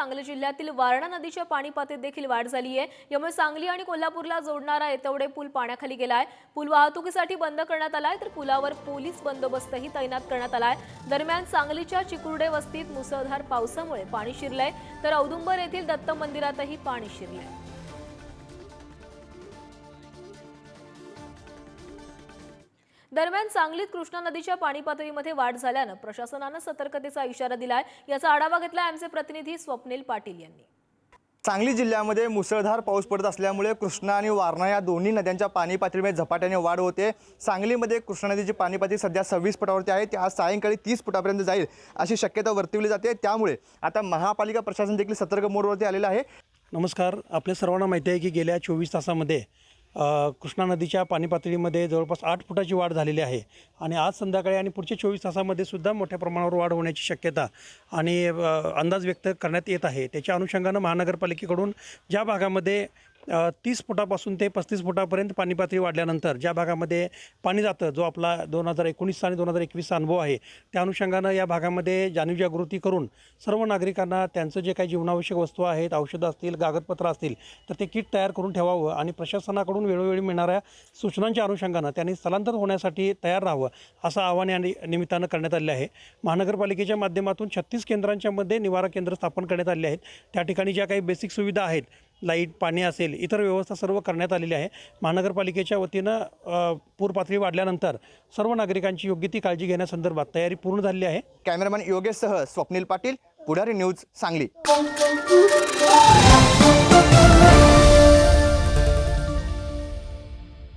सांगली जिल्ह्यातील वारणा नदीच्या पाणी पातळीत देखील वाढ झाली आहे. यामुळे सांगली आणि कोल्हापूरला जोडणारा येतवडे पूल पाण्याखाली गेलाय पूल वाहतुकीसाठी बंद करण्यात आलाय तर पुलावर पोलीस बंदोबस्तही तैनात करण्यात आलाय दरम्यान सांगलीच्या चिकुर्डे वस्तीत मुसळधार पावसामुळे पाणी शिरलंय तर औदुंबर येथील दत्त मंदिरातही पाणी शिरलंय. दरम्यान सांगलीत कृष्णा नदीच्या पाणी पातळीमध्ये वाढ झाल्यानं प्रशासनानं सतर्कतेचा इशारा दिलाय. याचा आढावा घेतला आमचे प्रतिनिधी स्वप्नील पाटील यांनी. सांगली जिल्ह्यामध्ये मुसळधार पाऊस पडत असल्यामुळे कृष्णा आणि वारणा या दोन्ही नद्यांच्या पाणी पातळीमध्ये झपाट्याने वाढ होते. सांगलीमध्ये कृष्णा नदीची पाणी पातळी सध्या सव्वीस फुटावरती आहे. ती आज सायंकाळी तीस फुटापर्यंत जाईल अशी शक्यता वर्तवली जाते. त्यामुळे आता महापालिका प्रशासन देखील सतर्क मोडवरती आलेलं आहे. नमस्कार. आपल्या सर्वांना माहिती आहे की गेल्या चोवीस तासामध्ये कृष्णा नदीच्या पाणी पातळीमध्ये जवळपास आठ फुटाची वाढ झालेली आहे. आणि आज संध्याकाळी आणि पुढच्या चोवीस तासामध्ये सुद्धा मोठ्या प्रमाणावर वाढ होण्याची शक्यता आणि अंदाज व्यक्त करण्यात येत आहे. त्याच्या अनुषंगानं महानगरपालिकेकडून ज्या भागामध्ये तीस फुटापासून ते पस्तीस फुटापर्यंत पाणी पातळी वाढल्यानंतर ज्या भागामध्ये पाणी जातं जो आपला दोन हजार एकोणीसचा आणि दोन हजार एकवीसचा अनुभव आहे त्या अनुषंगानं या भागामध्ये जाणीवजागृती करून सर्व नागरिकांना त्यांचं जे काही जीवनावश्यक वस्तू आहेत औषधं असतील कागदपत्र असतील तर ते किट तयार करून ठेवावं आणि प्रशासनाकडून वेळोवेळी मिळणाऱ्या सूचनांच्या अनुषंगानं त्यांनी स्थलांतर होण्यासाठी तयार राहावं असं आवाहन या निमित्तानं करण्यात आले आहे. महानगरपालिकेच्या माध्यमातून छत्तीस केंद्रांच्यामध्ये निवारा केंद्र स्थापन करण्यात आले आहेत. त्या ठिकाणी ज्या काही बेसिक सुविधा आहेत लाइट पाणी असेल इतर व्यवस्था सर्व करण्यात आलेली आहे. महानगरपालिकेच्या वतीनं अ, पूर पातळी वाढल्यानंतर सर्व नागरिकांची योग्य ती काळजी घेण्यासंदर्भात तयारी पूर्ण झालेली आहे. कॅमेरामॅन योगेशसह स्वप्नील पाटील पुढारी न्यूज सांगली.